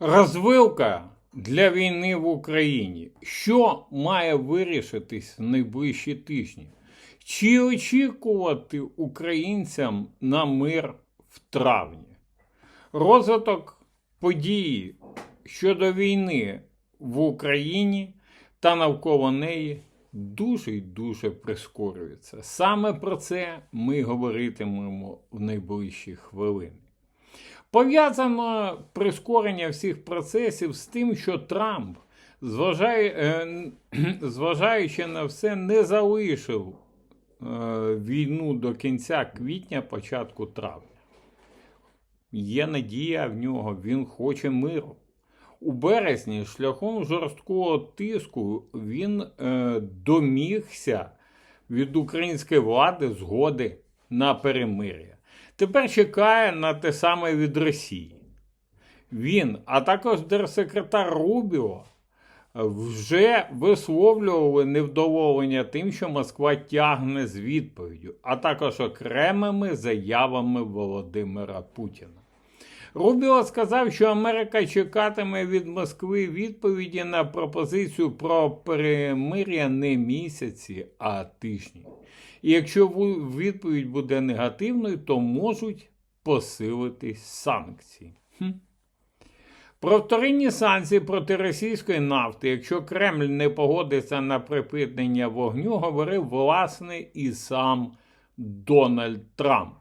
Розвилка для війни в Україні. Що має вирішитись в найближчі тижні? Чи очікувати українцям на мир в травні? Розвиток події щодо війни в Україні та навколо неї дуже й дуже прискорюється. Саме про це ми говоритимемо в найближчі хвилини. Пов'язано прискорення всіх процесів з тим, що Трамп, е, зважаючи на все, не залишив е, війну до кінця квітня, початку травня. Є надія в нього, він хоче миру. У березні шляхом жорсткого тиску він е, домігся від української влади згоди на перемир'я. Тепер чекає на те саме від Росії. Він, а також держсекретар Рубіо, вже висловлювали невдоволення тим, що Москва тягне з відповіддю, а також окремими заявами Володимира Путіна. Рубіо сказав, що Америка чекатиме від Москви відповіді на пропозицію про перемир'я не місяці, а тижні. І якщо відповідь буде негативною, то можуть посилитись санкції. Хм. Про вторинні санкції проти російської нафти, якщо Кремль не погодиться на припинення вогню, говорив власне і сам Дональд Трамп.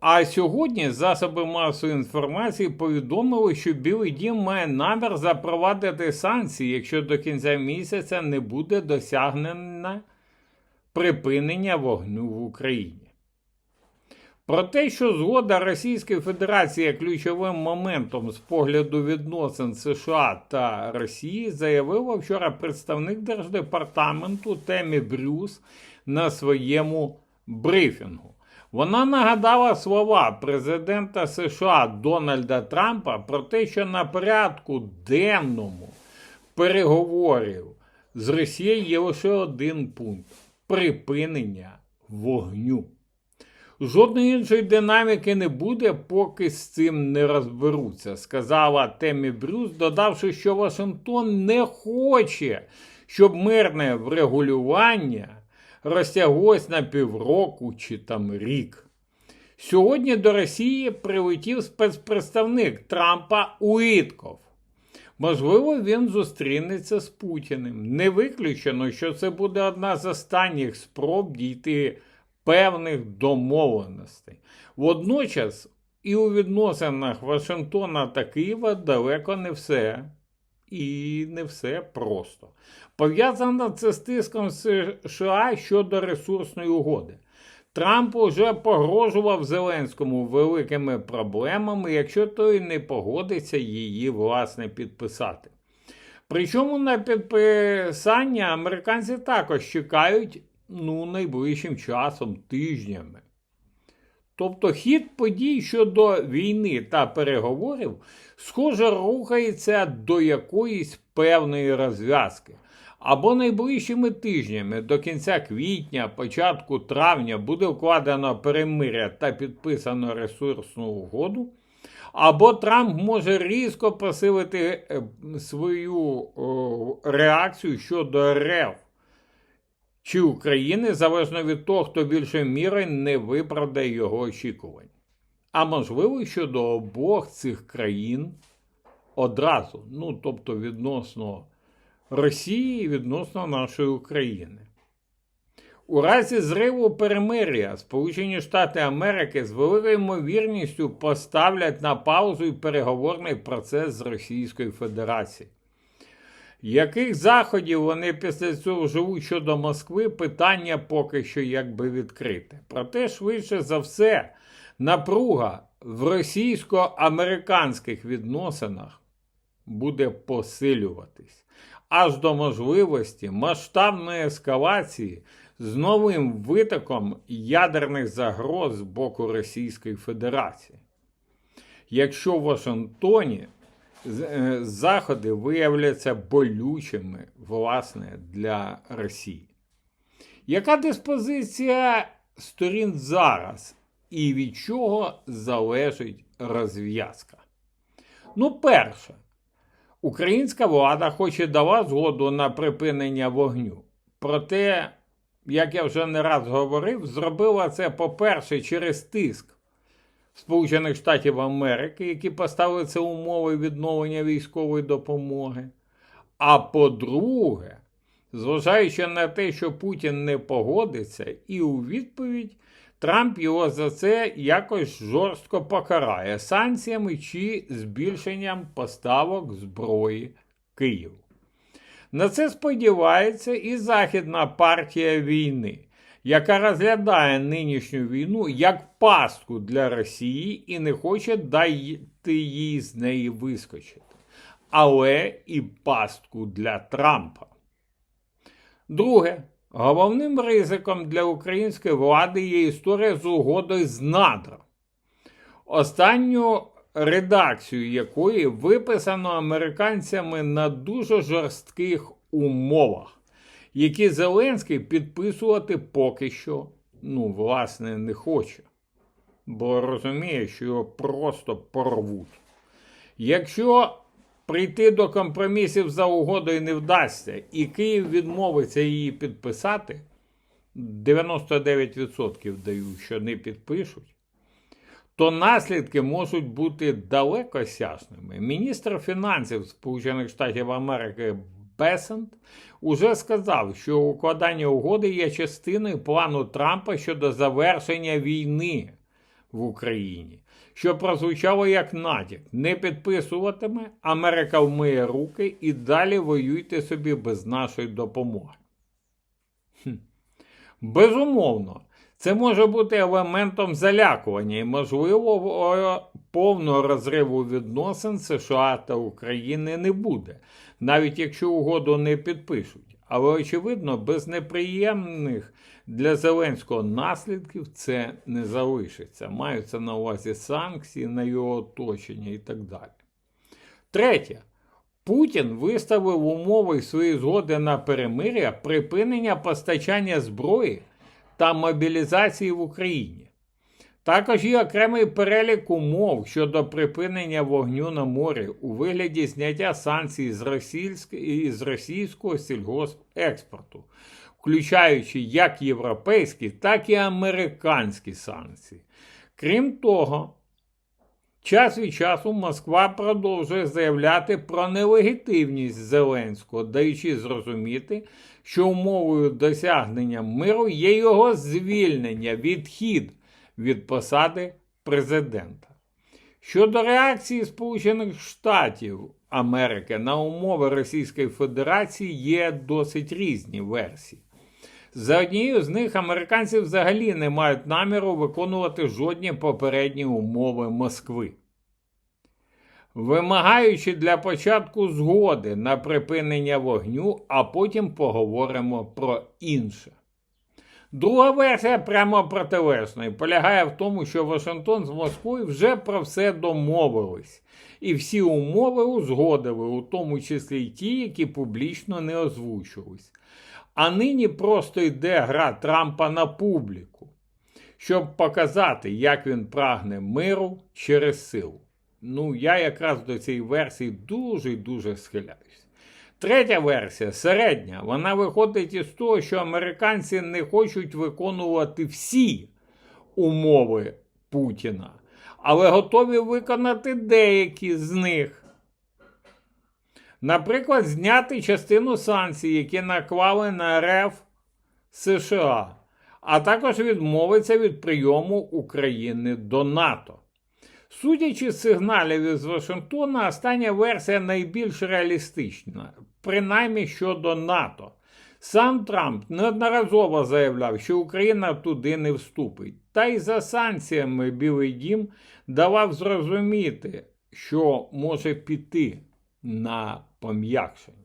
А сьогодні засоби масової інформації повідомили, що Білий Дім має намір запровадити санкції, якщо до кінця місяця не буде досягнено припинення вогню в Україні. Про те, що згода Російської Федерації є ключовим моментом з погляду відносин США та Росії, заявила вчора представник Держдепартаменту Темі Брюс на своєму брифінгу. Вона нагадала слова президента США Дональда Трампа про те, що на порядку денному переговорів з Росією є лише один пункт припинення вогню. Жодної іншої динаміки не буде, поки з цим не розберуться, сказала Темі Брюс, додавши, що Вашингтон не хоче, щоб мирне врегулювання розтяглось на півроку чи там рік. Сьогодні до Росії прилетів спецпредставник Трампа Уітков. Можливо, він зустрінеться з Путіним. Не виключено, що це буде одна з останніх спроб дійти певних домовленостей. Водночас, і у відносинах Вашингтона та Києва далеко не все. І не все просто. Пов'язано це з тиском США щодо ресурсної угоди. Трамп уже погрожував Зеленському великими проблемами, якщо той не погодиться її власне підписати. Причому на підписання американці також чекають ну, найближчим часом, тижнями. Тобто хід подій щодо війни та переговорів, схоже, рухається до якоїсь певної розв'язки. Або найближчими тижнями до кінця квітня, початку травня буде вкладено перемиря та підписано ресурсну угоду, або Трамп може різко посилити е, свою реакцію щодо РФ чи України, залежно від того, хто більше міри не виправдає його очікувань. А можливо, щодо обох цих країн одразу, ну тобто відносно. Росії і відносно нашої України. У разі зриву перемир'я Сполучені Штати Америки з великою ймовірністю поставлять на паузу і переговорний процес з Російською Федерацією. Яких заходів вони після цього живуть щодо Москви, питання поки що якби відкрите. Проте, швидше за все, напруга в російсько-американських відносинах буде посилюватись аж до можливості масштабної ескалації з новим витоком ядерних загроз з боку Російської Федерації. Якщо в Вашингтоні заходи виявляться болючими власне для Росії. Яка диспозиція сторін зараз і від чого залежить розв'язка? Ну, перше, українська влада хоче дала згоду на припинення вогню. Проте, як я вже не раз говорив, зробила це, по-перше, через тиск Сполучених Штатів Америки, які поставили це умови відновлення військової допомоги. А по-друге, зважаючи на те, що Путін не погодиться, і у відповідь Трамп його за це якось жорстко покарає санкціями чи збільшенням поставок зброї Києву. На це сподівається і Західна партія війни, яка розглядає нинішню війну як пастку для Росії і не хоче дати їй з неї вискочити, але і пастку для Трампа. Друге, головним ризиком для української влади є історія з угодою з надр. Останню редакцію якої виписано американцями на дуже жорстких умовах, які Зеленський підписувати поки що, ну, власне, не хоче, бо розуміє, що його просто порвуть. Якщо прийти до компромісів за угодою не вдасться, і Київ відмовиться її підписати, 99% даю, що не підпишуть, то наслідки можуть бути далекосяжними. Міністр фінансів Сполучених Штатів Америки Бесент уже сказав, що укладання угоди є частиною плану Трампа щодо завершення війни в Україні, що прозвучало як натяк. Не підписуватиме, Америка вмиє руки і далі воюйте собі без нашої допомоги. Хм. Безумовно, це може бути елементом залякування і, можливо, повного розриву відносин США та України не буде, навіть якщо угоду не підпишуть. Але, очевидно, без неприємних для Зеленського наслідків це не залишиться. Маються на увазі санкції на його оточення і так далі. Третє. Путін виставив умови своєї згоди на перемир'я припинення постачання зброї та мобілізації в Україні. Також є окремий перелік умов щодо припинення вогню на морі у вигляді зняття санкцій з, російського, з російського сільгоспекспорту, включаючи як європейські, так і американські санкції. Крім того, час від часу Москва продовжує заявляти про нелегітимність Зеленського, даючи зрозуміти, що умовою досягнення миру є його звільнення, відхід від посади президента. Щодо реакції Сполучених Штатів Америки на умови Російської Федерації є досить різні версії. За однією з них американці взагалі не мають наміру виконувати жодні попередні умови Москви. Вимагаючи для початку згоди на припинення вогню, а потім поговоримо про інше. Друга версія прямо протилежна і полягає в тому, що Вашингтон з Москвою вже про все домовились, і всі умови узгодили, у тому числі й ті, які публічно не озвучувались. А нині просто йде гра Трампа на публіку, щоб показати, як він прагне миру через силу. Ну, я якраз до цієї версії дуже і дуже схиляюсь. Третя версія середня. Вона виходить із того, що американці не хочуть виконувати всі умови Путіна, але готові виконати деякі з них. Наприклад, зняти частину санкцій, які наклали на РФ США, а також відмовитися від прийому України до НАТО. Судячи з сигналів із Вашингтона, остання версія найбільш реалістична, принаймні щодо НАТО. Сам Трамп неодноразово заявляв, що Україна туди не вступить. Та й за санкціями Білий Дім давав зрозуміти, що може піти на пом'якшення.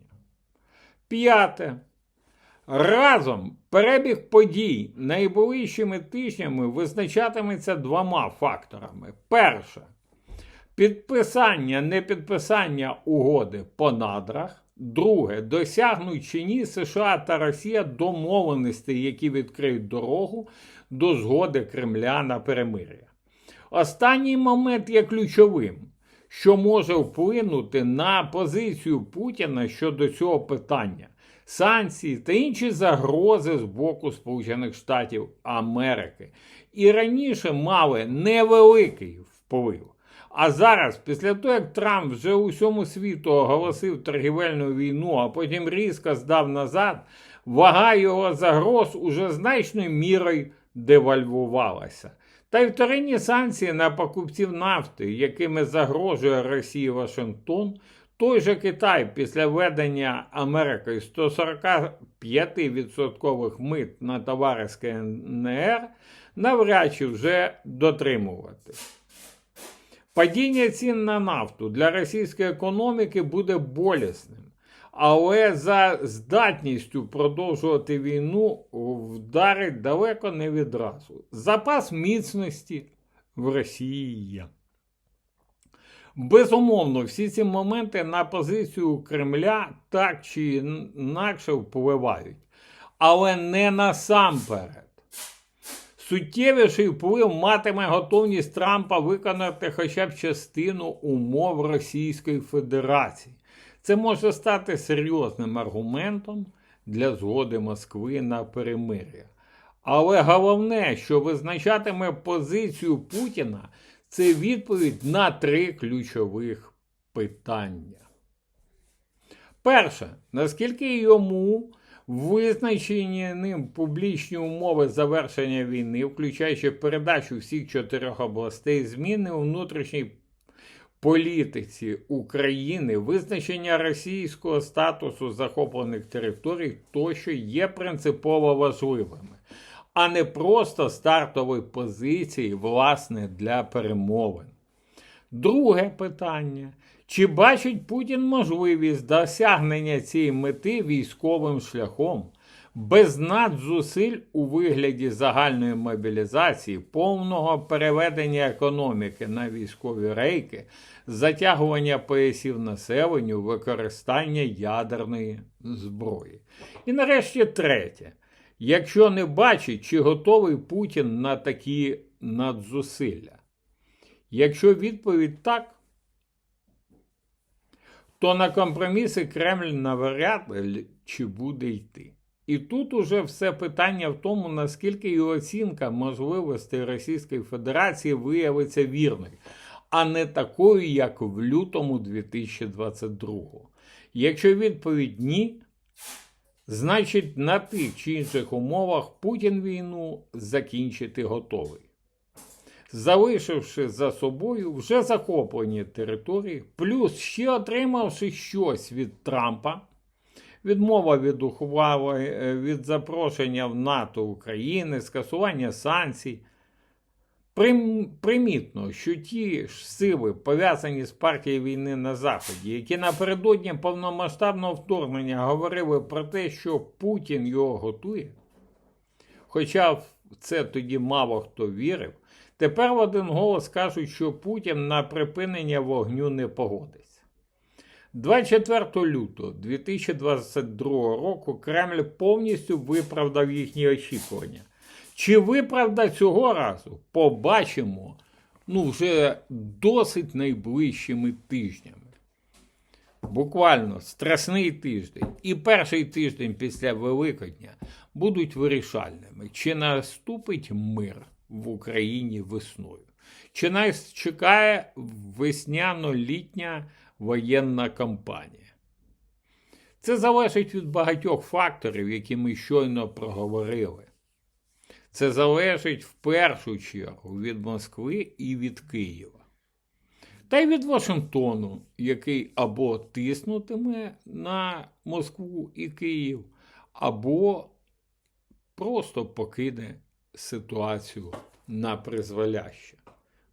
П'яте. Разом перебіг подій найближчими тижнями визначатиметься двома факторами. Перше підписання непідписання угоди по надрах. Друге, досягнуть чи ні США та Росія домовленостей, які відкриють дорогу до згоди Кремля на перемир'я. Останній момент є ключовим. Що може вплинути на позицію Путіна щодо цього питання, санкції та інші загрози з боку Сполучених Штатів Америки. І раніше мали невеликий вплив. А зараз, після того, як Трамп вже усьому світу оголосив торгівельну війну, а потім різко здав назад, вага його загроз уже значною мірою девальвувалася. Та й вторинні санкції на покупців нафти, якими загрожує Росії Вашингтон, той же Китай після введення Америкою 145% мит на товари з КНР навряд чи вже дотримувати. Падіння цін на нафту для російської економіки буде болісним, але за здатністю продовжувати війну вдарить далеко не відразу. Запас міцності в Росії є. Безумовно, всі ці моменти на позицію Кремля так чи інакше впливають, але не насамперед. Суттєвіший вплив матиме готовність Трампа виконати хоча б частину умов Російської Федерації. Це може стати серйозним аргументом для згоди Москви на перемир'я. Але головне, що визначатиме позицію Путіна, це відповідь на три ключових питання. Перше, наскільки йому визначені ним публічні умови завершення війни, включаючи передачу всіх чотирьох областей, зміни у внутрішній політиці України, визначення російського статусу захоплених територій, тощо є принципово важливими, а не просто стартові позиції, власне, для перемовин. Друге питання. Чи бачить Путін можливість досягнення цієї мети військовим шляхом, без надзусиль у вигляді загальної мобілізації, повного переведення економіки на військові рейки, затягування поясів населенню, використання ядерної зброї? І нарешті третє. Якщо не бачить, чи готовий Путін на такі надзусилля? Якщо відповідь так, то на компроміси Кремль навряд чи буде йти. І тут уже все питання в тому, наскільки його оцінка можливостей Російської Федерації виявиться вірною, а не такою, як в лютому 2022. Якщо відповідь ні, значить на тих чи інших умовах Путін війну закінчити готовий залишивши за собою вже захоплені території, плюс ще отримавши щось від Трампа, відмова від ухвали е, від запрошення в НАТО України, скасування санкцій. Примітно, що ті ж сили, пов'язані з партією війни на Заході, які напередодні повномасштабного вторгнення говорили про те, що Путін його готує, хоча в це тоді мало хто вірив, Тепер в один голос кажуть, що Путін на припинення вогню не погодиться. 24 лютого 2022 року Кремль повністю виправдав їхні очікування. Чи виправда цього разу? Побачимо ну, вже досить найближчими тижнями. Буквально страсний тиждень і перший тиждень після Великодня будуть вирішальними, чи наступить мир в Україні весною. Чи нас чекає весняно-літня воєнна кампанія? Це залежить від багатьох факторів, які ми щойно проговорили. Це залежить в першу чергу від Москви і від Києва. Та й від Вашингтону, який або тиснутиме на Москву і Київ, або просто покине ситуацію на призволяще.